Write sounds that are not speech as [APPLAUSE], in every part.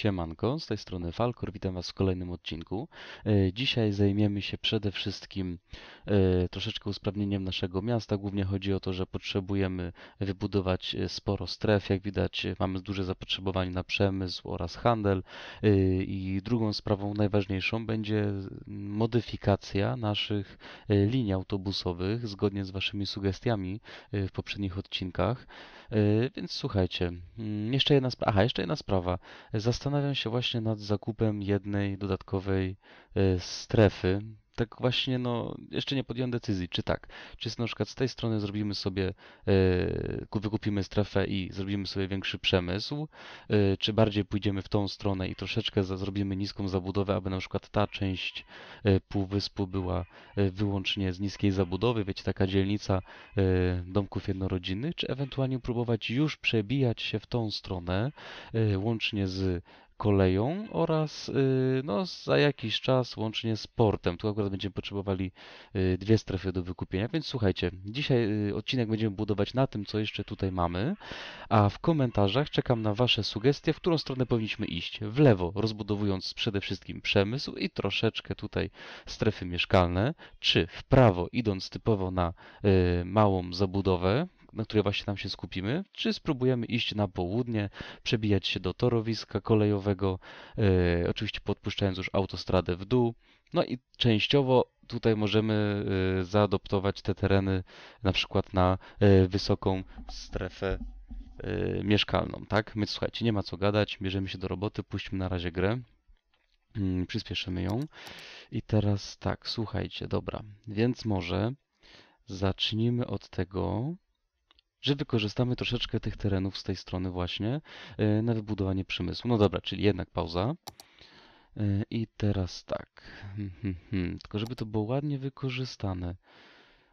Siemanko, z tej strony Falkor, witam Was w kolejnym odcinku. E, Dzisiaj zajmiemy się przede wszystkim e, troszeczkę usprawnieniem naszego miasta. Głównie chodzi o to, że potrzebujemy wybudować e, sporo stref. Jak widać, mamy duże zapotrzebowanie na przemysł oraz handel. I drugą sprawą najważniejszą będzie modyfikacja naszych linii autobusowych, zgodnie z Waszymi sugestiami w poprzednich odcinkach. Więc słuchajcie, mm, jeszcze jedna sprawa. Aha, jeszcze jedna sprawa. Zastanawiam się właśnie nad zakupem jednej dodatkowej e, strefy. Tak właśnie, no, jeszcze nie podjąłem decyzji, czy tak. Czy na przykład z tej strony zrobimy sobie, e, ku- wykupimy strefę i zrobimy sobie większy przemysł, e, czy bardziej pójdziemy w tą stronę i troszeczkę zrobimy niską zabudowę, aby na przykład ta część e, półwyspu była wyłącznie z niskiej zabudowy, wiecie, taka dzielnica domków jednorodzinnych, czy ewentualnie próbować już przebijać się w tą stronę, łącznie z koleją oraz y, no, za jakiś czas łącznie z portem. Tu akurat będziemy potrzebowali y, dwie strefy do wykupienia, więc słuchajcie, dzisiaj y, odcinek będziemy budować na tym, co jeszcze tutaj mamy, a w komentarzach czekam na Wasze sugestie, w którą stronę powinniśmy iść. W lewo, rozbudowując przede wszystkim przemysł i troszeczkę tutaj strefy mieszkalne, czy w prawo, idąc typowo na małą zabudowę, na której właśnie tam się skupimy, czy spróbujemy iść na południe, przebijać się do torowiska kolejowego, e, oczywiście podpuszczając już autostradę w dół. No i częściowo tutaj możemy e, zaadoptować te tereny na przykład na e, wysoką strefę mieszkalną, tak? Więc słuchajcie, nie ma co gadać, bierzemy się do roboty, puśćmy na razie grę. Mm, Przyspieszymy ją. I teraz tak, słuchajcie, dobra. Więc może zacznijmy od tego, że wykorzystamy troszeczkę tych terenów z tej strony właśnie e, na wybudowanie przemysłu. No dobra, czyli jednak pauza. E, I teraz tak. Hmm, hmm, hmm. Tylko żeby to było ładnie wykorzystane.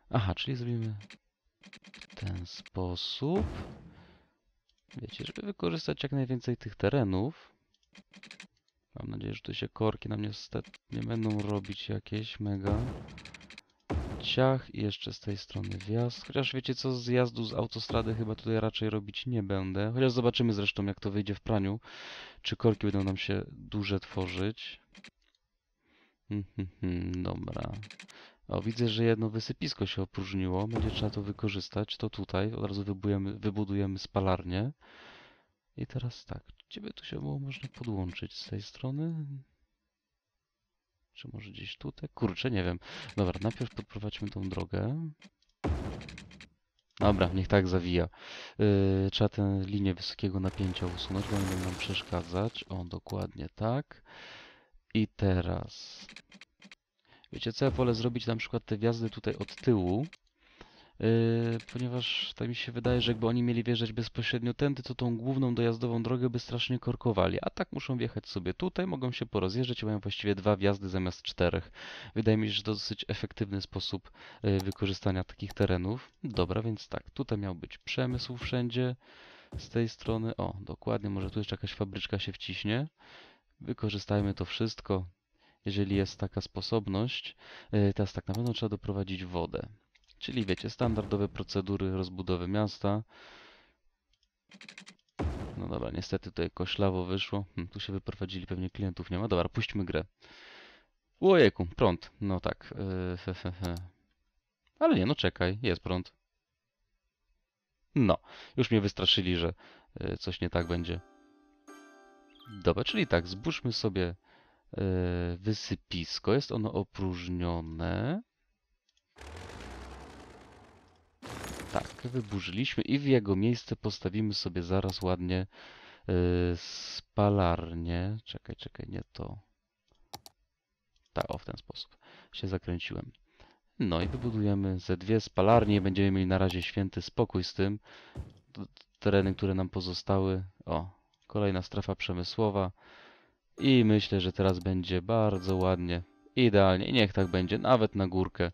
Aha, czyli zrobimy w ten sposób. Wiecie, żeby wykorzystać jak najwięcej tych terenów. Mam nadzieję, że tu się korki nam niestety nie będą robić jakieś mega. Ciach i jeszcze z tej strony wjazd. Chociaż wiecie co, z jazdu z autostrady chyba tutaj raczej robić nie będę. Chociaż zobaczymy zresztą jak to wyjdzie w praniu. Czy korki będą nam się duże tworzyć. Hmm, hmm, hmm, dobra. O, widzę, że jedno wysypisko się opróżniło. Będzie trzeba to wykorzystać. To tutaj. Od razu wybudujemy, wybudujemy spalarnię. I teraz tak. By tu się było można podłączyć? Z tej strony? Czy może gdzieś tutaj? Kurczę, nie wiem. Dobra, najpierw podprowadźmy tą drogę. Dobra, niech tak zawija. Yy, trzeba tę linię wysokiego napięcia usunąć, bo będą nam przeszkadzać. O, dokładnie tak. I teraz... Wiecie co, ja wolę zrobić na przykład te wjazdy tutaj od tyłu, yy, ponieważ tak mi się wydaje, że jakby oni mieli wjeżdżać bezpośrednio tędy, to tą główną dojazdową drogę by strasznie korkowali. A tak muszą wjechać sobie tutaj, mogą się porozjeżdżać i mają właściwie dwa wjazdy zamiast czterech. Wydaje mi się, że to dosyć efektywny sposób yy, wykorzystania takich terenów. Dobra, więc tak, tutaj miał być przemysł wszędzie z tej strony. O, dokładnie, może tu jeszcze jakaś fabryczka się wciśnie. Wykorzystajmy to wszystko, jeżeli jest taka sposobność. Yy, Teraz tak, na pewno trzeba doprowadzić wodę. Czyli wiecie, standardowe procedury rozbudowy miasta. No dobra, niestety tutaj koślawo wyszło. Hm, tu się wyprowadzili, pewnie klientów nie ma. Dobra, puśćmy grę. Ojejku, prąd. No tak. Yy. Ale nie, no czekaj, jest prąd. No, już mnie wystraszyli, że yy, coś nie tak będzie. Dobra, czyli tak, zbóżmy sobie yy, wysypisko. Jest ono opróżnione. Tak, wyburzyliśmy i w jego miejsce postawimy sobie zaraz ładnie yy, spalarnię. Czekaj, czekaj, nie to. Tak, o w ten sposób się zakręciłem. No i wybudujemy ze dwie spalarnie będziemy mieli na razie święty spokój z tym. Tereny, które nam pozostały. O, kolejna strefa przemysłowa. I myślę, że teraz będzie bardzo ładnie. Idealnie. I niech tak będzie, nawet na górkę.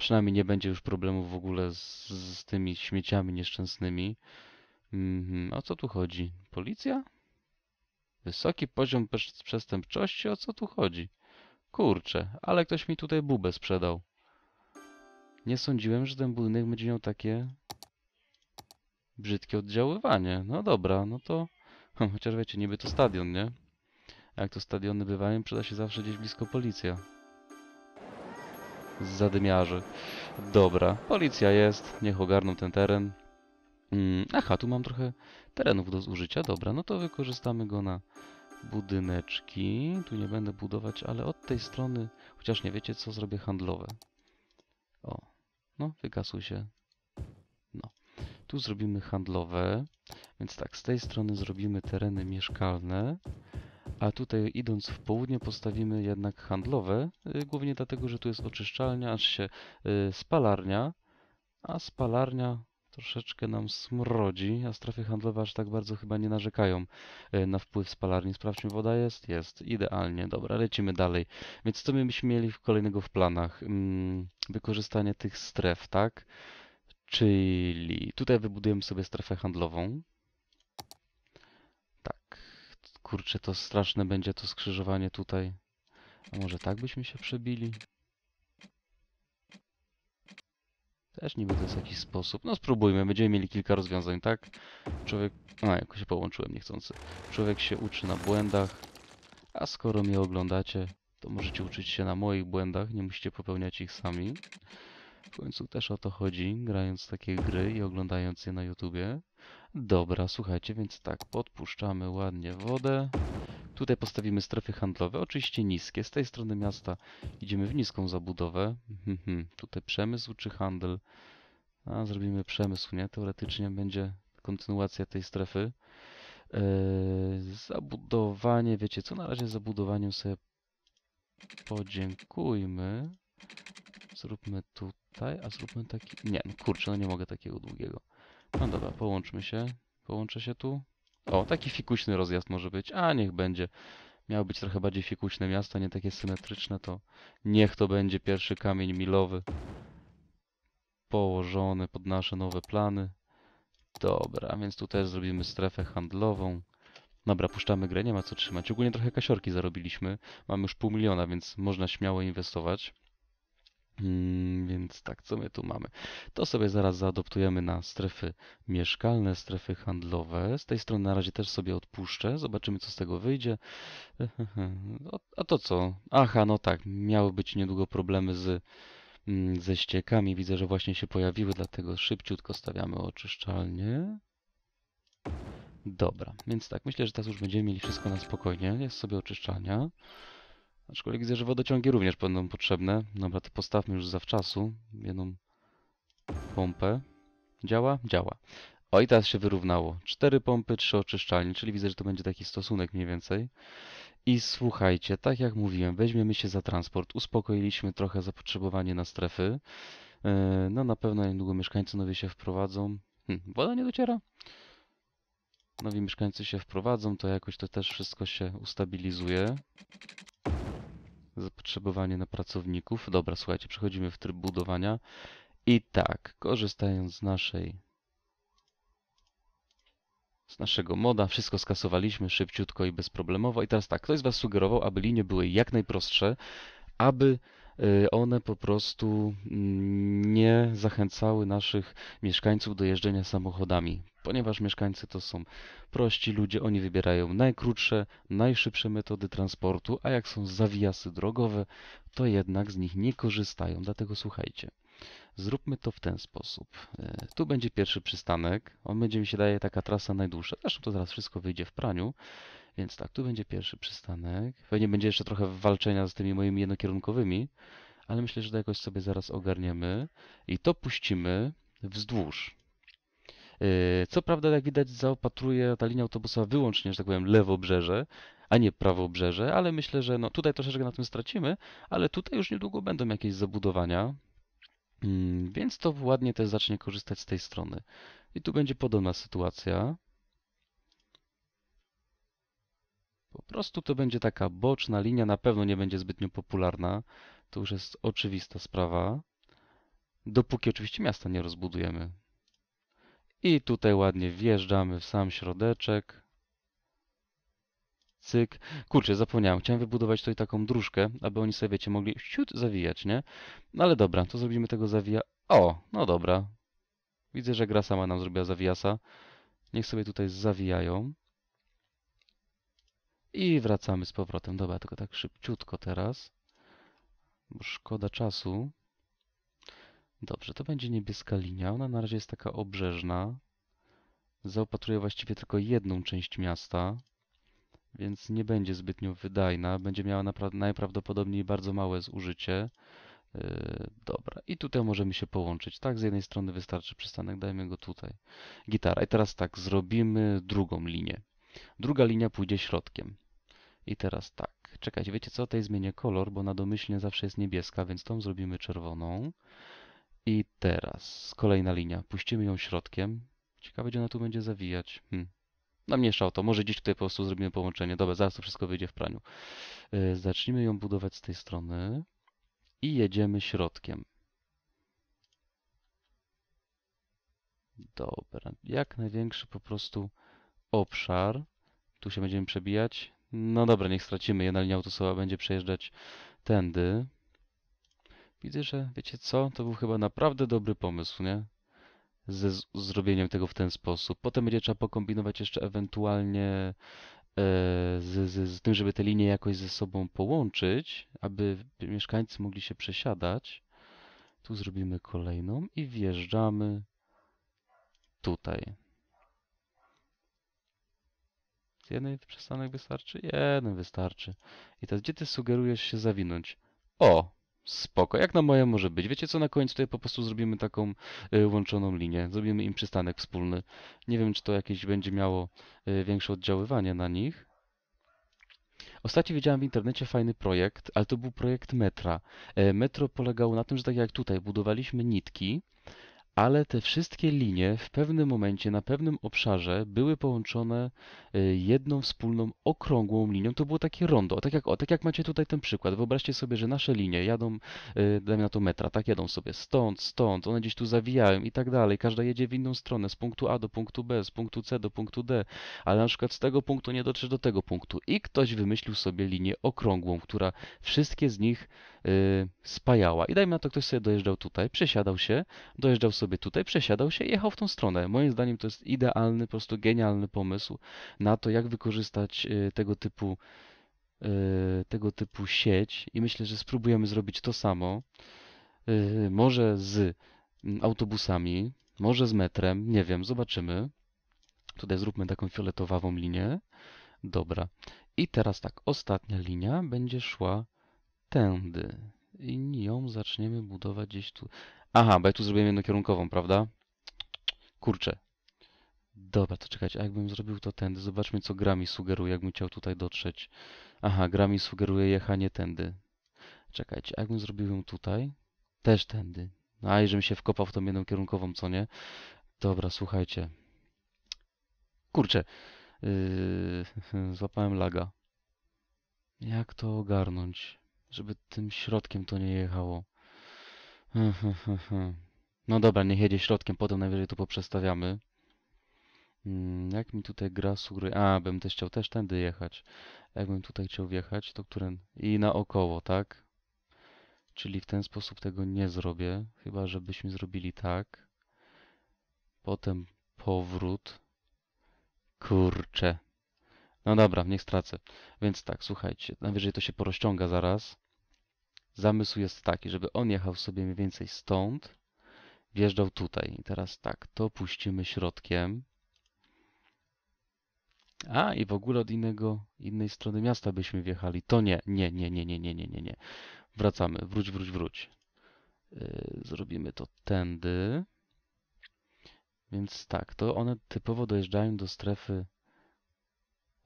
Przynajmniej nie będzie już problemów w ogóle z, z tymi śmieciami nieszczęsnymi. Mhm. O co tu chodzi? Policja? Wysoki poziom przes- przestępczości? O co tu chodzi? Kurczę, ale ktoś mi tutaj bubę sprzedał. Nie sądziłem, że ten budynek będzie miał takie brzydkie oddziaływanie. No dobra, no to... [LAUGHS] Chociaż wiecie, niby to stadion, nie? Jak to stadiony bywają, przyda się zawsze gdzieś blisko policja. Zadymiarzy. Dobra, policja jest, niech ogarną ten teren. Mm, aha, tu mam trochę terenów do zużycia, dobra, no to wykorzystamy go na budyneczki. Tu nie będę budować, ale od tej strony, chociaż nie wiecie co, zrobię handlowe. O, no, wykasuj się. No, tu zrobimy handlowe, więc tak, z tej strony zrobimy tereny mieszkalne, a tutaj idąc w południe postawimy jednak handlowe, y, głównie dlatego, że tu jest oczyszczalnia, aż się y, spalarnia, a spalarnia troszeczkę nam smrodzi, a strefy handlowe aż tak bardzo chyba nie narzekają y, na wpływ spalarni. Sprawdźmy, woda jest? Jest. Idealnie. Dobra, lecimy dalej. Więc co my byśmy mieli kolejnego w planach? Mm, wykorzystanie tych stref, tak? Czyli tutaj wybudujemy sobie strefę handlową. Kurczę, to straszne będzie to skrzyżowanie tutaj. A może tak byśmy się przebili? Też niby to jest jakiś sposób. No spróbujmy, będziemy mieli kilka rozwiązań, tak? Człowiek... A, jakoś się połączyłem niechcący. Człowiek się uczy na błędach, a skoro mnie oglądacie, to możecie uczyć się na moich błędach, nie musicie popełniać ich sami. W końcu też o to chodzi, grając takie gry i oglądając je na YouTubie. Dobra, słuchajcie, więc tak, podpuszczamy ładnie wodę. Tutaj postawimy strefy handlowe, oczywiście niskie. Z tej strony miasta idziemy w niską zabudowę. Mhm, tutaj przemysł czy handel? A, zrobimy przemysł, nie? Teoretycznie będzie kontynuacja tej strefy. Eee, zabudowanie, wiecie co? Na razie zabudowaniem sobie podziękujmy. Zróbmy tutaj, a zróbmy taki... Nie, no kurczę, no nie mogę takiego długiego. No dobra, połączmy się. Połączę się tu. O, taki fikuśny rozjazd może być. A, niech będzie. Miało być trochę bardziej fikuśne miasto, nie takie symetryczne, to niech to będzie pierwszy kamień milowy. Położony pod nasze nowe plany. Dobra, więc tu też zrobimy strefę handlową. Dobra, puszczamy grę, nie ma co trzymać. Ogólnie trochę kasiorki zarobiliśmy. Mamy już pół miliona, więc można śmiało inwestować. Mm, więc tak, co my tu mamy? To sobie zaraz zaadoptujemy na strefy mieszkalne, strefy handlowe. Z tej strony na razie też sobie odpuszczę. Zobaczymy, co z tego wyjdzie. [LAUGHS] A to co? Aha, no tak, miały być niedługo problemy z, mm, ze ściekami. Widzę, że właśnie się pojawiły, dlatego szybciutko stawiamy oczyszczalnię. Dobra, więc tak, myślę, że teraz już będziemy mieli wszystko na spokojnie. Jest sobie oczyszczalnia. Aczkolwiek widzę, że wodociągi również będą potrzebne. Dobra, to postawmy już zawczasu jedną pompę. Działa? Działa. O i teraz się wyrównało. Cztery pompy, trzy oczyszczalnie, czyli widzę, że to będzie taki stosunek mniej więcej. I słuchajcie, tak jak mówiłem, weźmiemy się za transport. Uspokoiliśmy trochę zapotrzebowanie na strefy. E, no na pewno niedługo mieszkańcy nowi się wprowadzą. Hm, woda nie dociera? Nowi mieszkańcy się wprowadzą, to jakoś to też wszystko się ustabilizuje zapotrzebowanie na pracowników. Dobra, słuchajcie, przechodzimy w tryb budowania. I tak, korzystając z naszej z naszego moda, wszystko skasowaliśmy szybciutko i bezproblemowo. I teraz tak, ktoś z Was sugerował, aby linie były jak najprostsze, aby y, one po prostu mm, nie zachęcały naszych mieszkańców do jeżdżenia samochodami ponieważ mieszkańcy to są prości ludzie, oni wybierają najkrótsze, najszybsze metody transportu, a jak są zawijasy drogowe, to jednak z nich nie korzystają. Dlatego słuchajcie, zróbmy to w ten sposób. E, tu będzie pierwszy przystanek, on będzie mi się daje taka trasa najdłuższa. Zresztą to zaraz wszystko wyjdzie w praniu. Więc tak, tu będzie pierwszy przystanek. Pewnie będzie jeszcze trochę walczenia z tymi moimi jednokierunkowymi, ale myślę, że to jakoś sobie zaraz ogarniemy. I to puścimy wzdłuż. Yy, co prawda, jak widać, zaopatruje ta linia autobusowa wyłącznie, że tak powiem, lewobrzeże, a nie prawobrzeże, ale myślę, że no, tutaj troszeczkę na tym stracimy, ale tutaj już niedługo będą jakieś zabudowania, mm, więc to ładnie też zacznie korzystać z tej strony. I tu będzie podobna sytuacja. Po prostu to będzie taka boczna linia, na pewno nie będzie zbytnio popularna. To już jest oczywista sprawa. Dopóki oczywiście miasta nie rozbudujemy. I tutaj ładnie wjeżdżamy w sam środeczek. Cyk. Kurczę, zapomniałem. Chciałem wybudować tutaj taką dróżkę, aby oni sobie, wiecie, mogli siut zawijać, nie? No ale dobra, to zrobimy tego zawija... O, no dobra. Widzę, że gra sama nam zrobiła zawijasa. Niech sobie tutaj zawijają. I wracamy z powrotem. Dobra, tylko tak szybciutko teraz, bo szkoda czasu. Dobrze, to będzie niebieska linia. Ona na razie jest taka obrzeżna. Zaopatruje właściwie tylko jedną część miasta, więc nie będzie zbytnio wydajna. Będzie miała najprawdopodobniej bardzo małe zużycie. Yy, dobra, i tutaj możemy się połączyć. Tak, z jednej strony wystarczy przystanek, dajmy go tutaj. Gitara. I teraz tak, zrobimy drugą linię. Druga linia pójdzie środkiem. I teraz tak, czekajcie, wiecie co? Tej zmienię kolor, bo na domyślnie zawsze jest niebieska, więc tą zrobimy czerwoną. I teraz kolejna linia. Puścimy ją środkiem. Ciekawe, gdzie ona tu będzie zawijać. Hmm. No mniejsza o to, może gdzieś tutaj po prostu zrobimy połączenie. Dobra, zaraz to wszystko wyjdzie w praniu. Yy, zacznijmy ją budować z tej strony i jedziemy środkiem. Dobra, jak największy po prostu obszar. Tu się będziemy przebijać. No dobra, niech stracimy. Jedna linia autosowa będzie przejeżdżać tędy. Widzę, że wiecie co? To był chyba naprawdę dobry pomysł, nie? Ze zrobieniem tego w ten sposób. Potem będzie trzeba pokombinować jeszcze ewentualnie e, z, z, z tym, żeby te linie jakoś ze sobą połączyć, aby mieszkańcy mogli się przesiadać. Tu zrobimy kolejną i wjeżdżamy tutaj. Jednej przystanek wystarczy? Jeden wystarczy. I teraz gdzie ty sugerujesz się zawinąć? O! Spoko, jak na moje może być. Wiecie co, na końcu tutaj po prostu zrobimy taką y, łączoną linię. Zrobimy im przystanek wspólny. Nie wiem, czy to jakieś będzie miało y, większe oddziaływanie na nich. Ostatnio widziałem w internecie fajny projekt, ale to był projekt metra. E, metro polegało na tym, że tak jak tutaj budowaliśmy nitki, ale te wszystkie linie w pewnym momencie, na pewnym obszarze były połączone y, jedną wspólną, okrągłą linią. To było takie rondo, tak jak, o, tak jak macie tutaj ten przykład. Wyobraźcie sobie, że nasze linie jadą, y, dajmy na to metra, tak, jadą sobie stąd, stąd, one gdzieś tu zawijają i tak dalej. Każda jedzie w inną stronę, z punktu A do punktu B, z punktu C do punktu D, ale na przykład z tego punktu nie dotrzesz do tego punktu. I ktoś wymyślił sobie linię okrągłą, która wszystkie z nich spajała. I dajmy na to, ktoś sobie dojeżdżał tutaj, przesiadał się, dojeżdżał sobie tutaj, przesiadał się i jechał w tą stronę. Moim zdaniem to jest idealny, po prostu genialny pomysł na to, jak wykorzystać y, tego typu y, tego typu sieć i myślę, że spróbujemy zrobić to samo. Y, może z mm, autobusami, może z metrem, nie wiem, zobaczymy. Tutaj zróbmy taką fioletowawą linię. Dobra. I teraz tak, ostatnia linia będzie szła tędy. I ją zaczniemy budować gdzieś tu. Aha, bo ja tu zrobiłem jednokierunkową, prawda? Kurczę. Dobra, to czekajcie, a jakbym zrobił to tędy, zobaczmy co gra mi sugeruje, jakbym chciał tutaj dotrzeć. Aha, gra mi sugeruje jechanie tędy. Czekajcie, a jakbym zrobił ją tutaj? Też tędy. A, i żebym się wkopał w tą jednokierunkową, co nie? Dobra, słuchajcie. Kurczę. Yy, [LAUGHS] złapałem laga. Jak to ogarnąć, żeby tym środkiem to nie jechało? No dobra, niech jedzie środkiem, potem najwyżej to poprzestawiamy. Jak mi tutaj gra sugeruje... A, bym też chciał też tędy jechać. Jakbym tutaj chciał wjechać, to który... I naokoło, tak? Czyli w ten sposób tego nie zrobię, chyba żebyśmy zrobili tak. Potem powrót. Kurczę. No dobra, niech stracę. Więc tak, słuchajcie, najwyżej to się porozciąga zaraz. Zamysł jest taki, żeby on jechał sobie mniej więcej stąd, wjeżdżał tutaj. I teraz tak, to puścimy środkiem. A, i w ogóle od innego, innej strony miasta byśmy wjechali. To nie, nie, nie, nie, nie, nie, nie, nie, nie. Wracamy, wróć, wróć, wróć. Yy, zrobimy to tędy. Więc tak, to one typowo dojeżdżają do strefy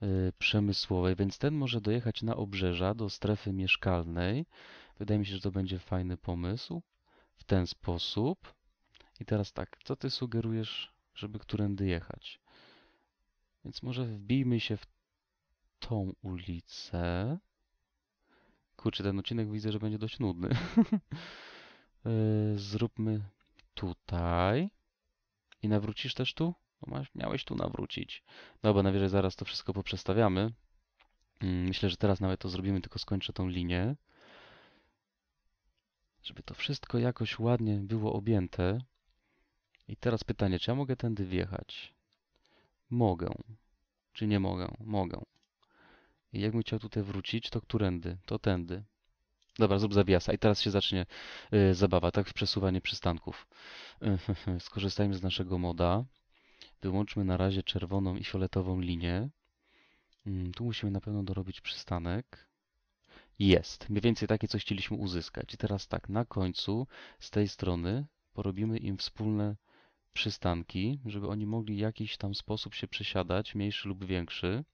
yy, przemysłowej, więc ten może dojechać na obrzeża, do strefy mieszkalnej. Wydaje mi się, że to będzie fajny pomysł. W ten sposób. I teraz tak, co ty sugerujesz, żeby którędy jechać? Więc może wbijmy się w tą ulicę. Kurczę, ten odcinek widzę, że będzie dość nudny. E, [LAUGHS] zróbmy tutaj. I nawrócisz też tu? No masz, miałeś tu nawrócić. Dobra, najwyżej zaraz to wszystko poprzestawiamy. Mm, myślę, że teraz nawet to zrobimy, tylko skończę tą linię żeby to wszystko jakoś ładnie było objęte. I teraz pytanie, czy ja mogę tędy wjechać? Mogę. Czy nie mogę? Mogę. I jakbym chciał tutaj wrócić, to którędy? To tędy. Dobra, zrób zawiasa. I teraz się zacznie y, zabawa, tak? W przesuwanie przystanków. [LAUGHS] Skorzystajmy z naszego moda. Wyłączmy na razie czerwoną i fioletową linię. Mm, tu musimy na pewno dorobić przystanek. Jest. Mniej więcej takie coś chcieliśmy uzyskać. I teraz tak, na końcu z tej strony porobimy im wspólne przystanki, żeby oni mogli w jakiś tam sposób się przesiadać, mniejszy lub większy.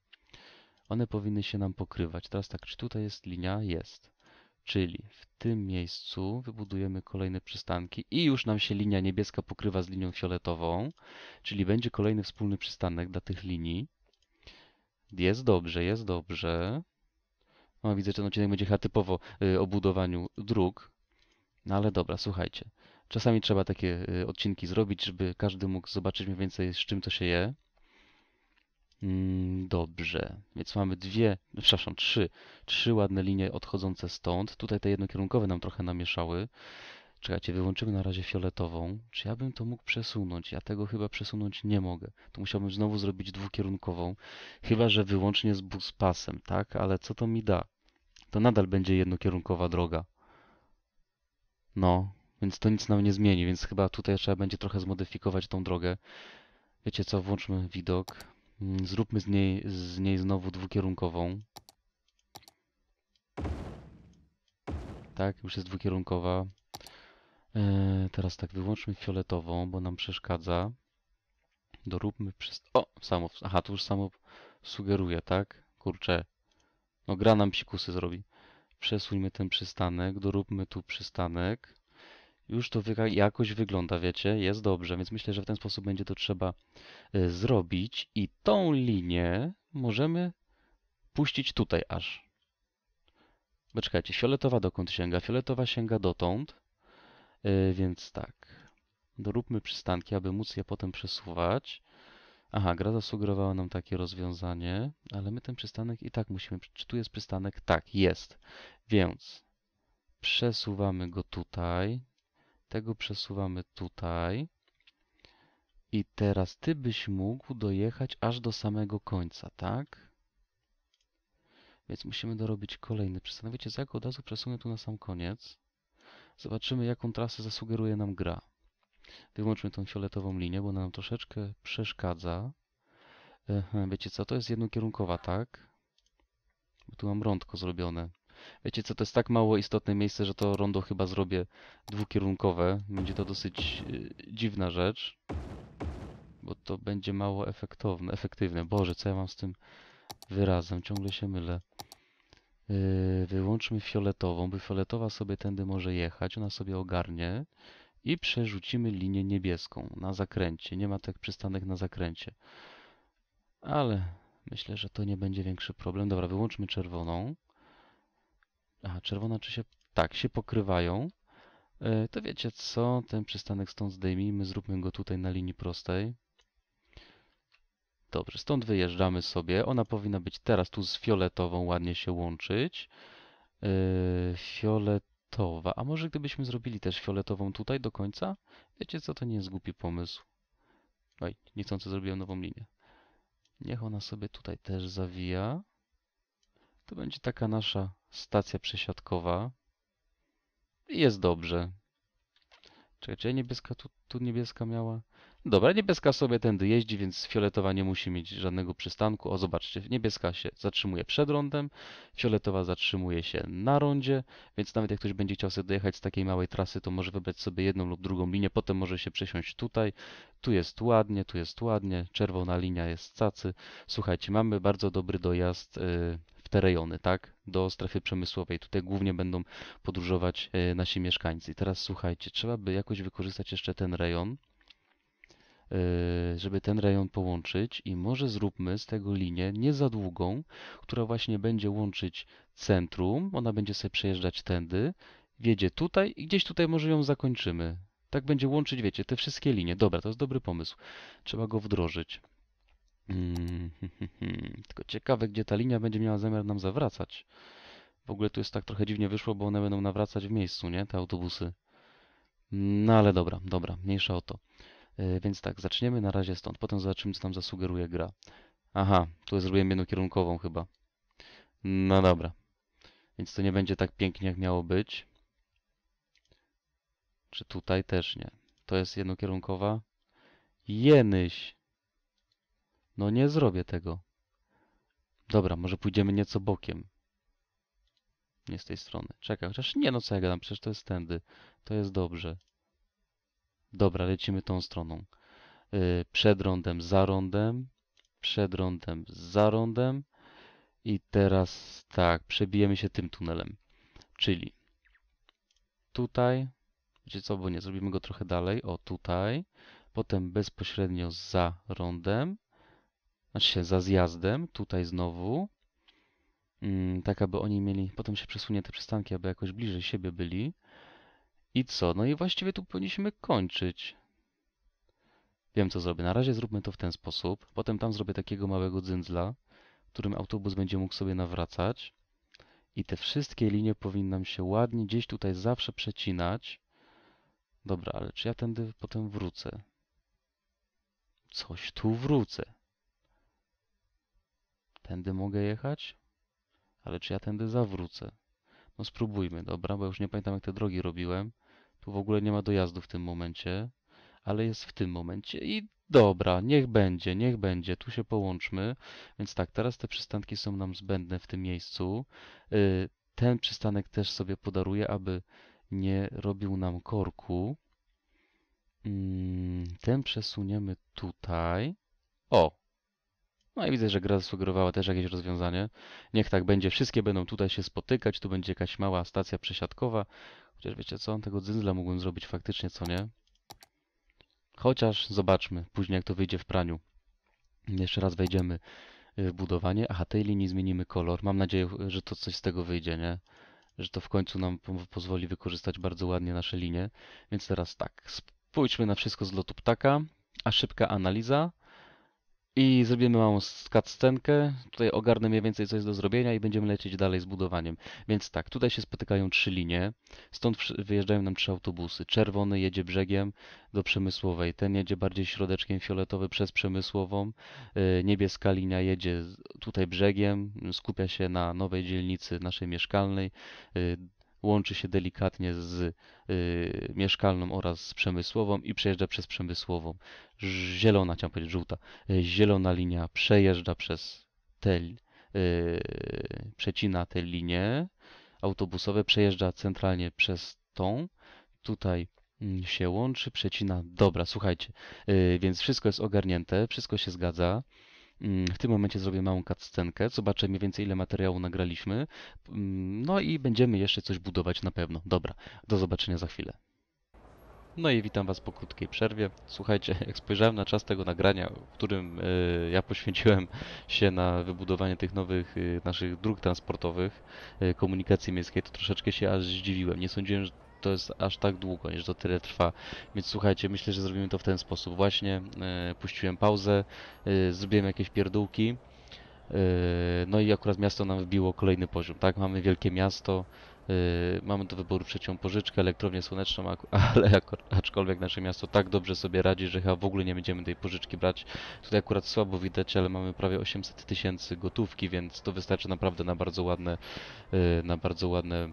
One powinny się nam pokrywać. Teraz tak, czy tutaj jest linia? Jest. Czyli w tym miejscu wybudujemy kolejne przystanki i już nam się linia niebieska pokrywa z linią fioletową, czyli będzie kolejny wspólny przystanek dla tych linii. Jest dobrze, jest dobrze. No, widzę, że ten odcinek będzie chyba typowo y, o budowaniu dróg. No ale dobra, słuchajcie. Czasami trzeba takie y, odcinki zrobić, żeby każdy mógł zobaczyć mniej więcej z czym to się je. Mm, dobrze, więc mamy dwie, przepraszam, trzy, trzy ładne linie odchodzące stąd. Tutaj te jednokierunkowe nam trochę namieszały. Czekajcie, wyłączymy na razie fioletową. Czy ja bym to mógł przesunąć? Ja tego chyba przesunąć nie mogę. To musiałbym znowu zrobić dwukierunkową. Chyba, że wyłącznie z buspasem, tak? Ale co to mi da? To nadal będzie jednokierunkowa droga. No, więc to nic nam nie zmieni, więc chyba tutaj trzeba będzie trochę zmodyfikować tą drogę. Wiecie co, włączmy widok. Mm, zróbmy z niej, z niej znowu dwukierunkową. Tak, już jest dwukierunkowa. Eee, teraz tak, wyłączmy fioletową, bo nam przeszkadza. Doróbmy przez... O, samo... Aha, tu już samo sugeruje, tak? Kurczę. No gra nam psikusy zrobi. Przesuńmy ten przystanek, doróbmy tu przystanek. Już to jakoś wygląda, wiecie, jest dobrze, więc myślę, że w ten sposób będzie to trzeba y, zrobić i tą linię możemy puścić tutaj aż. Bo czekajcie, fioletowa dokąd sięga? Fioletowa sięga dotąd, więc tak. Doróbmy przystanki, aby móc je potem przesuwać. Aha, gra zasugerowała nam takie rozwiązanie, ale my ten przystanek i tak musimy... Czy tu jest przystanek? Tak, jest. Więc przesuwamy go tutaj. Tego przesuwamy tutaj. I teraz ty byś mógł dojechać aż do samego końca, tak? Więc musimy dorobić kolejny przystanek. Wiecie jak od razu przesunę tu na sam koniec. Zobaczymy, jaką trasę zasugeruje nam gra. Wyłączmy tą fioletową linię, bo ona nam troszeczkę przeszkadza. Wiecie co, to jest jednokierunkowa, tak? Bo tu mam rądko zrobione. Wiecie co, to jest tak mało istotne miejsce, że to rondo chyba zrobię dwukierunkowe. Będzie to dosyć yy, dziwna rzecz. Bo to będzie mało efektowne, efektywne. Boże, co ja mam z tym wyrazem? Ciągle się mylę. Yy, wyłączmy fioletową, bo fioletowa sobie tędy może jechać. Ona sobie ogarnie. I przerzucimy linię niebieską na zakręcie. Nie ma tak przystanek na zakręcie. Ale myślę, że to nie będzie większy problem. Dobra, wyłączmy czerwoną. Aha, czerwona czy się... Tak, się pokrywają. E, to wiecie co? Ten przystanek stąd zdejmijmy, zróbmy go tutaj na linii prostej. Dobrze, stąd wyjeżdżamy sobie. Ona powinna być teraz tu z fioletową ładnie się łączyć. Yy, fioletowa. A może gdybyśmy zrobili też fioletową tutaj do końca? Wiecie co? To nie jest głupi pomysł. Oj, niechcący zrobiłem nową linię. Niech ona sobie tutaj też zawija. To będzie taka nasza stacja przesiadkowa. I jest dobrze. Czekajcie, niebieska tu, tu niebieska miała. Dobra, niebieska sobie tędy jeździ, więc fioletowa nie musi mieć żadnego przystanku. O, zobaczcie, niebieska się zatrzymuje przed rondem, fioletowa zatrzymuje się na rondzie, więc nawet jak ktoś będzie chciał sobie dojechać z takiej małej trasy, to może wybrać sobie jedną lub drugą linię, potem może się przesiąść tutaj. Tu jest ładnie, tu jest ładnie, czerwona linia jest cacy. Słuchajcie, mamy bardzo dobry dojazd yy, te rejony, tak? Do strefy przemysłowej. Tutaj głównie będą podróżować e, nasi mieszkańcy. Teraz słuchajcie, trzeba by jakoś wykorzystać jeszcze ten rejon, e, żeby ten rejon połączyć i może zróbmy z tego linię nie za długą, która właśnie będzie łączyć centrum, ona będzie sobie przejeżdżać tędy, wiedzie tutaj i gdzieś tutaj może ją zakończymy. Tak będzie łączyć, wiecie, te wszystkie linie. Dobra, to jest dobry pomysł. Trzeba go wdrożyć. Hmm, Tylko ciekawe, gdzie ta linia będzie miała zamiar nam zawracać. W ogóle tu jest tak trochę dziwnie wyszło, bo one będą nawracać w miejscu, nie? Te autobusy. No ale dobra, dobra, mniejsza o to. Yy, więc tak, zaczniemy na razie stąd, potem zobaczymy, co nam zasugeruje gra. Aha, tu zrobiłem jednokierunkową chyba. No dobra. Więc to nie będzie tak pięknie, jak miało być. Czy tutaj też nie? To jest jednokierunkowa? Jenyś! No nie zrobię tego. Dobra, może pójdziemy nieco bokiem. Nie z tej strony. Czekaj, chociaż nie no co ja gadam, przecież to jest tędy. To jest dobrze. Dobra, lecimy tą stroną. Yy, przed rondem, za rondem. Przed rondem, za rondem. I teraz tak, przebijemy się tym tunelem. Czyli tutaj, wiecie co, bo nie, zrobimy go trochę dalej. O, tutaj. Potem bezpośrednio za rondem. Znaczy za zjazdem. Tutaj znowu. Mm, tak, aby oni mieli, potem się przesunie te przystanki, aby jakoś bliżej siebie byli. I co? No i właściwie tu powinniśmy kończyć. Wiem, co zrobię. Na razie zróbmy to w ten sposób. Potem tam zrobię takiego małego dzyndzla, którym autobus będzie mógł sobie nawracać. I te wszystkie linie powinnam się ładnie gdzieś tutaj zawsze przecinać. Dobra, ale czy ja tędy potem wrócę? Coś tu wrócę. Tędy mogę jechać? Ale czy ja tędy zawrócę? No spróbujmy, dobra, bo już nie pamiętam jak te drogi robiłem. Tu w ogóle nie ma dojazdu w tym momencie, ale jest w tym momencie i dobra, niech będzie, niech będzie, tu się połączmy. Więc tak, teraz te przystanki są nam zbędne w tym miejscu. Y, ten przystanek też sobie podaruję, aby nie robił nam korku. Mm, ten przesuniemy tutaj. O, no i widzę, że gra zasugerowała też jakieś rozwiązanie. Niech tak będzie, wszystkie będą tutaj się spotykać, tu będzie jakaś mała stacja przesiadkowa. Chociaż wiecie co, tego dzyndzla mógłbym zrobić faktycznie, co nie? Chociaż zobaczmy później jak to wyjdzie w praniu. Jeszcze raz wejdziemy w budowanie. Aha, tej linii zmienimy kolor. Mam nadzieję, że to coś z tego wyjdzie, nie? Że to w końcu nam pozwoli wykorzystać bardzo ładnie nasze linie. Więc teraz tak, spójrzmy na wszystko z lotu ptaka. A szybka analiza. I zrobimy małą cutscenkę. Tutaj ogarnę mniej więcej co jest do zrobienia i będziemy lecieć dalej z budowaniem. Więc tak, tutaj się spotykają trzy linie. Stąd wyjeżdżają nam trzy autobusy. Czerwony jedzie brzegiem do Przemysłowej. Ten jedzie bardziej środeczkiem fioletowy przez Przemysłową. Y, niebieska linia jedzie tutaj brzegiem. Skupia się na nowej dzielnicy naszej mieszkalnej. Łączy się delikatnie z y, mieszkalną oraz z przemysłową i przejeżdża przez przemysłową. Zielona, chciałem powiedzieć żółta, y, zielona linia przejeżdża przez te, y, przecina te linie autobusowe, przejeżdża centralnie przez tą, tutaj mm, się łączy, przecina. Dobra, słuchajcie, y, więc wszystko jest ogarnięte, wszystko się zgadza. Mm, w tym momencie zrobię małą cutscenkę, zobaczę mniej więcej ile materiału nagraliśmy. Mm, no i będziemy jeszcze coś budować na pewno. Dobra, do zobaczenia za chwilę. No i witam Was po krótkiej przerwie. Słuchajcie, [LAUGHS] jak spojrzałem na czas tego nagrania, w którym y, ja poświęciłem się na wybudowanie tych nowych y, naszych dróg transportowych, y, komunikacji miejskiej, to troszeczkę się aż zdziwiłem. Nie sądziłem, że to jest aż tak długo, niż to tyle trwa. Więc słuchajcie, myślę, że zrobimy to w ten sposób. Właśnie e, puściłem pauzę, e, zrobiłem jakieś pierdółki. E, no i akurat miasto nam wbiło kolejny poziom, tak? Mamy wielkie miasto, e, mamy do wyboru trzecią pożyczkę, elektrownię słoneczną, [LAUGHS] ale aczkolwiek nasze miasto tak dobrze sobie radzi, że chyba w ogóle nie będziemy tej pożyczki brać. Tutaj akurat słabo widać, ale mamy prawie 800 tysięcy gotówki, więc to wystarczy naprawdę na bardzo ładne, na bardzo ładne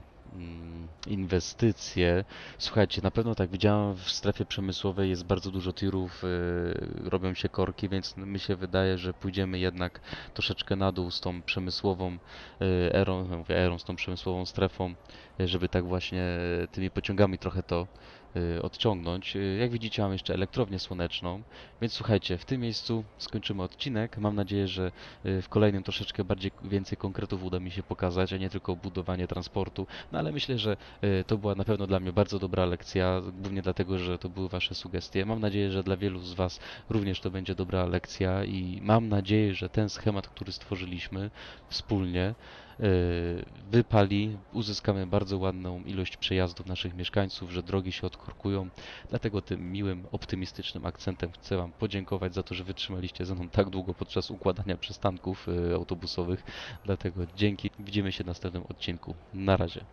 inwestycje. Słuchajcie, na pewno tak widziałem w strefie przemysłowej jest bardzo dużo tirów, yy, robią się korki, więc mi się wydaje, że pójdziemy jednak troszeczkę na dół z tą przemysłową yy, erą, mówię erą, z tą przemysłową strefą, yy, żeby tak właśnie tymi pociągami trochę to Y, odciągnąć. Y, jak widzicie mam jeszcze elektrownię słoneczną, więc słuchajcie, w tym miejscu skończymy odcinek. Mam nadzieję, że y, w kolejnym troszeczkę bardziej więcej konkretów uda mi się pokazać, a nie tylko budowanie transportu. No ale myślę, że to była na pewno dla mnie bardzo dobra lekcja, głównie dlatego, że to były Wasze sugestie. Mam nadzieję, że dla wielu z Was również to będzie dobra lekcja i mam nadzieję, że ten schemat, który stworzyliśmy wspólnie, Y, wypali, uzyskamy bardzo ładną ilość przejazdów naszych mieszkańców, że drogi się odkorkują. Dlatego tym miłym, optymistycznym akcentem chcę Wam podziękować za to, że wytrzymaliście ze mną tak długo podczas układania przystanków y, autobusowych. Dlatego dzięki. Widzimy się w następnym odcinku. Na razie.